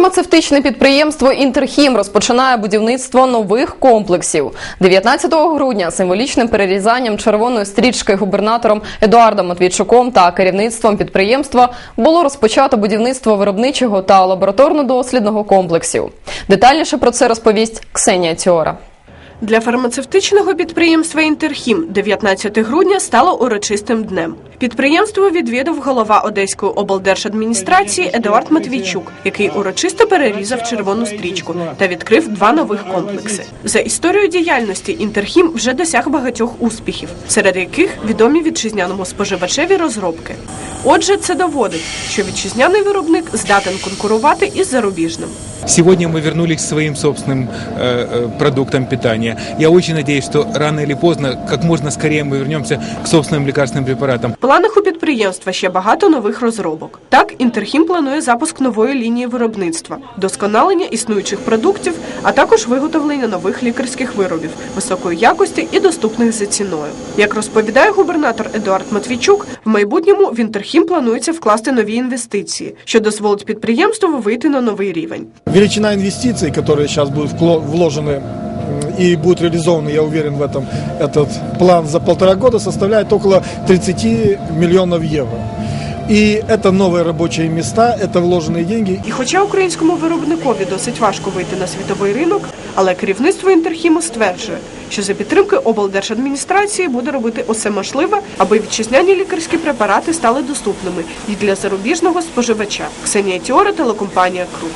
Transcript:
Фармацевтичне підприємство Інтерхім розпочинає будівництво нових комплексів. 19 грудня символічним перерізанням червоної стрічки губернатором Едуардом Матвійчуком та керівництвом підприємства було розпочато будівництво виробничого та лабораторно-дослідного комплексів. Детальніше про це розповість Ксенія Тіора. Для фармацевтичного підприємства «Інтерхім» 19 грудня стало урочистим днем. Підприємство відвідав голова Одеської облдержадміністрації Едуард Матвійчук, який урочисто перерізав червону стрічку та відкрив два нових комплекси. За історію діяльності «Інтерхім» вже досяг багатьох успіхів, серед яких відомі вітчизняному споживачеві розробки. Отже, це доводить, що вітчизняний виробник здатен конкурувати із зарубіжним. Сегодня мы вернулись к своим собственным э, э, продуктам питания. Я очень надеюсь, что рано или поздно, как можно скорее мы вернемся к собственным лекарственным препаратам. В планах у підприємства ще багато нових розробок. Так, Інтерхім планує запуск нової лінії виробництва, досконалення існуючих продуктів, а також виготовлення нових лікарських виробів високої якості і доступних за ціною. Як розповідає губернатор Едуард Матвійчук, в майбутньому в Інтерхім планується вкласти нові інвестиції, що дозволить підприємству вийти на новий рівень. Величина инвестиций, которые сейчас будут вкло- вложены м, и будут реализованы, я уверен в этом, этот план за полтора года составляет около 30 миллионов евро. И это новые рабочие места, это вложенные деньги. І хоча українському виробникові досить важко вийти на світовий ринок, але керівництво Інтерхіму стверджує, що за підтримки облдержадміністрації буде робити усе можливе, аби вітчизняні лікарські препарати стали доступними і для зарубіжного споживача. Ксенія Тіора, телекомпанія Круг.